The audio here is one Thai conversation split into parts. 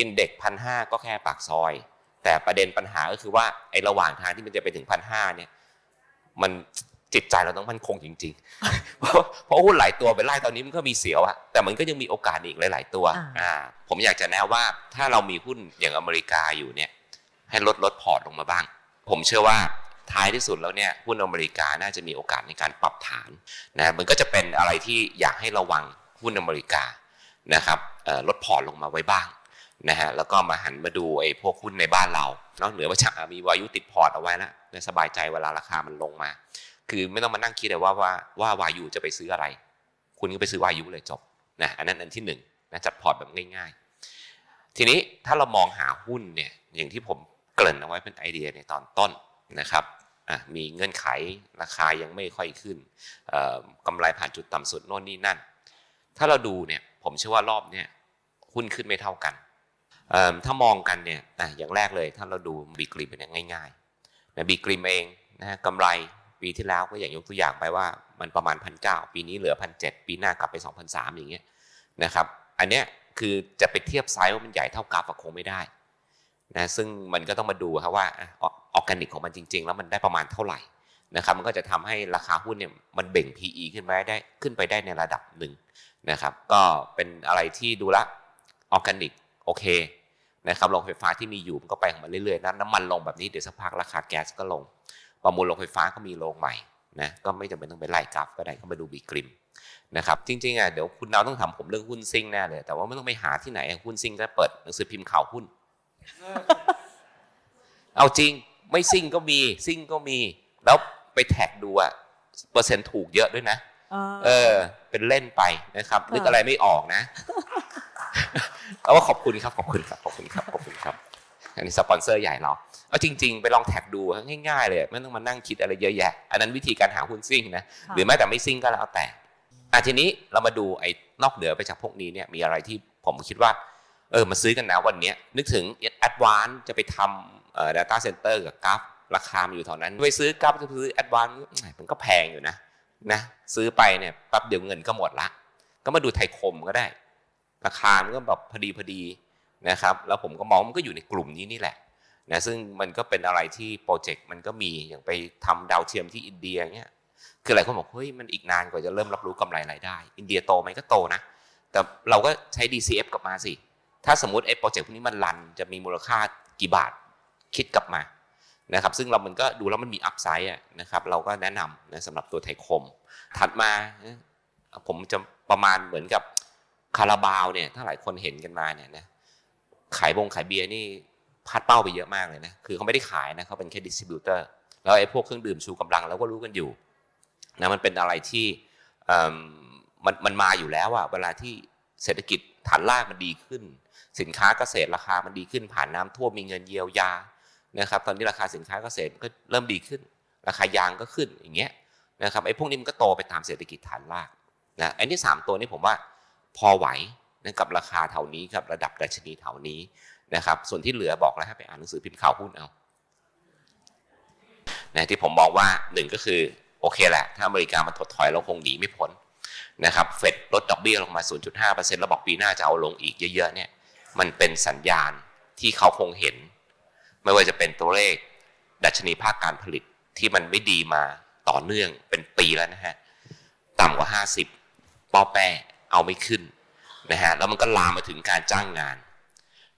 อินเด็กพันห้าก็แค่ปากซอย แต่ประเด็นปัญหาก็คือว่าไอ้ระหว่างทางที่มันจะไปถึงพันห้าเนี่ย มันจิตใจเราต้องมั่นคงจริงๆ เพราะเพราะหุ้นหลายตัวไปไล่ตอนนี้มันก็มีเสียวอะแต่มันก็ยังมีโอกาสอีกหลาย ๆ ตัวอ่าอ่าผมอยากจะแนะว่าถ้าเรามีหุ้นอย่างอเมริกาอยู่เนี่ย ให้ลดลดพอร์ตลงมาบ้าง ผมเชื่อว่าท้ายที่สุดแล้วเนี่ยหุ้นอเมริกาน่าจะมีโอกาสในการปรับฐานนะมันก็จะเป็นอะไรที่อยากให้ระวังหุ้นอเมริกานะครับเอ่อลดพอร์ตลงมาไว้บ้าง นะฮะแล้วก็มาหันมาดูไอ้พวกหุ้นในบ้านเรานอกเหนือว่าจะมีวายุติดพอร์ตเอาไว้แล้วนะสบายใจเวลาราคามันลงมา คือไม่ต้องมานั่งคิดเลยว่าว่าว่าวายุจะไปซื้ออะไร คุณก็ไปซื้อวายุเลยจบนะอันนั้นอันที่หนึ่งนะจัดพอร์ตแบบง่าย ๆ ทีนี้ถ้าเรามองหาหุ้นเนี่ยอย่างที่ผมเกริ่นเอาไว้เป็นไอเดียในตอนต้นนะครับมีเงื่อนไขราคายังไม่ค่อยขึ้นกำไรผ่านจุดต่ำสุดโน่นนี่นั่น ถ้าเราดูเนี่ยผมเชื่อว่ารอบเนี่ยหุ้นขึ้นไม่เท่ากัน ถ้ามองกันเนี่ยออย่างแรกเลยถ้าเราดูบีกริมเป็นง่ายๆนะบีกริมเองนะฮะกำไรปีที่แล้วก็อย่างยกตัวอย่างไปว่ามันประมาณพันเปีนี้เหลือพันเปีหน้ากลับไป2 0 0 อย่างเงี้ยนะครับ อันเนี้ยคือจะไปเทียบไซส์ว่ามันใหญ่เท่ากราฟคงไม่ได้นะซึ่งมันก็ต้องมาดูครับว่าออร์แกนิกของมันจริง ๆ แล้วมันได้ประมาณเท่าไหร่นะครับมันก็จะทำให้ราคาหุ้นเนี่ยมันเบ่ง PE ขึ้นไปได้ขึ้นไปได้ในระดับหนึ่งนะครับ ก็เป็นอะไรที่ดูละออร์แกนิกโอเค นะครับโรงไฟฟ้าที่มีอยู่มันก็ไปของมันเรื่อยๆนะน้ำมันลงแบบนี้เดี๋ยวสักพักราคาแก๊สก็ลง ประมูลโรงไฟฟ้าก็มีโรงใหม่นะก็ไม่จำเป็นต้องไปไล่กราฟก็ได้ก็มาดูบีกริมนะครับจริงๆอะเดี๋ยวคุณเราต้องทำผมเรื่องหุ้นซิ่งแน่เลยแต่ว่าไม่ต้องไปหาที่ไหนหุ้นซิ่งก็เปิดหนังสือพิมพ์ข่าวหุ้น เอาจริงไม่ซิ่งก็มีซิ่งก็มี แล้วไปแท็กดูอะเปอร์เซ็นต์ถูกเยอะด้วยนะเออ เป็นเล่นไปนะครับค่ะนึกอะไรไม่ออกนะเอาว่าขอบคุณครับขอบคุณครับขอบ คุณครับขอบคุณครับ อันนี้สปอนเซอร์ใหญ่เราเอาจริง ๆ ไปลองแท็กดูง่ายๆ เลย ไม่ต้องมานั่งคิดอะไรเยอะแยะ อันนั้นวิธีการหาหุ้นซิ่งนะค่ะหรือแม้แต่ไม่ซิ่งก็แล้วแต่อะทีนี้เรามาดูไอ้นอกเหนือไปจากพวกนี้เนี่ยมีอะไรที่ผมคิดว่าเออมาซื้อกันนะวันเนี้ยนึกถึง Advance จะไปทำเอ่อ data center กับกราฟราคามันอยู่แถวนั้นไปซื้อกราฟจะไปซื้อ Advance มันก็แพงอยู่นะนะซื้อไปเนี่ยแป๊บเดียวเงินก็หมดละ ก็มาดูไทยคมก็ได้ ราคามันก็แบบพอดีพอดี นะครับแล้วผมก็มองมันก็อยู่ในกลุ่มนี้นี่แหละนะซึ่งมันก็เป็นอะไรที่โปรเจกต์มันก็มีอย่างไปทำดาวเทียมที่อินเดียเงี้ยคือหลายคนบอกเฮ้ยมันอีกนานกว่าจะเริ่มรับรู้กำไรรายได้ อินเดียโตไหมก็โตนะ แต่เราก็ใช้ DCF กลับมาสิ ถ้าสมมติไอ้โปรเจกต์พวกนี้มันรันจะมีมูลค่ากี่บาทคิดกลับมานะครับซึ่งเรามันก็ดูแล้วมันมีอัพไซด์นะครับเราก็แนะนำนะสำหรับตัวไทยคม ถัดมาผมจะประมาณเหมือนกับคาราบาวเนี่ยถ้าหลายคนเห็นกันมาเนี่ยนะ ขายบงขายเบียร์นี่พลาดเป้าไปเยอะมากเลยนะ คือเขาไม่ได้ขายนะเขาเป็นแค่ดิสติบิวเตอร์ แล้วไอ้พวกเครื่องดื่มชูกำลังเราก็รู้กันอยู่นะมันเป็นอะไรที่มันมันมาอยู่แล้วอะเวลาที่เศรษฐกิจฐานรากมันดีขึ้น สินค้าเกษตรราคามันดีขึ้น ผ่านน้ำท่วมมีเงินเยียวยานะครับตอนนี้ราคาสินค้าเกษตรก็เริ่มดีขึ้น ราคายางก็ขึ้นอย่างเงี้ยนะครับไอ้พวกนี้มันก็โตไปตามเศรษฐกิจฐานรากนะไอ้นี่สามตัวนี้ผมว่าพอไหว นะกับราคาเท่านี้กับระดับดัชนีเท่านี้นะครับ ส่วนที่เหลือบอกแล้วให้ไปอ่านหนังสือพิมพ์ข่าวหุ้นเอานะที่ผมมองว่าหนึ่งก็คือโอเคแหละ ถ้าอเมริกามันถดถอยเราคงหนีไม่พ้นนะครับเฟดลดดอกเบี้ยลงมา 0.5%แล้วบอกปีหน้าจะเอาลงอีกเยอะๆเนี่ยมันเป็นสัญญาณที่เขาคงเห็น ไม่ว่าจะเป็นตัวเลข ดัชนีภาคการผลิตที่มันไม่ดีมาต่อเนื่องเป็นปีแล้วนะฮะ ต่ำกว่า 50 ป้อแป้เอาไม่ขึ้น นะฮะแล้วมันก็ลามมาถึงการจ้างงาน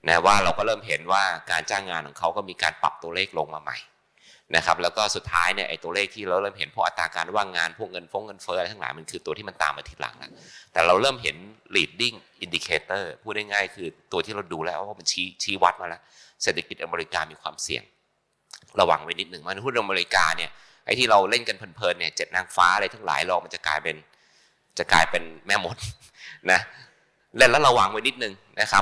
นะว่าเราก็เริ่มเห็นว่าการจ้างงานของเขาก็มีการปรับตัวเลขลงมาใหม่นะครับแล้วก็สุดท้ายเนี่ยไอ้ตัวเลขที่เราเริ่มเห็นพวกอัตราการว่างงานพวกเงินฟงเงินเฟ้ออะไรทั้งหลายมันคือตัวที่มันตามมาทีหลังแล้วแต่เราเริ่มเห็น leading indicator พูดง่ายๆคือตัวที่เราดูแล้วว่ามันชี้ชี้วัดมาแล้วเศรษฐกิจอเมริกามีความเสี่ยง ระวังไว้นิดหนึ่งมันหุ้นอเมริกาเนี่ยไอ้ที่เราเล่นกันเพลินๆเนี่ยเจ็ดนางฟ้าอะไรทั้งหลายลองมันจะกลายเป็นจะกลายเป็นแม่มดนะ และระวังไว้นิดนึงนะครับ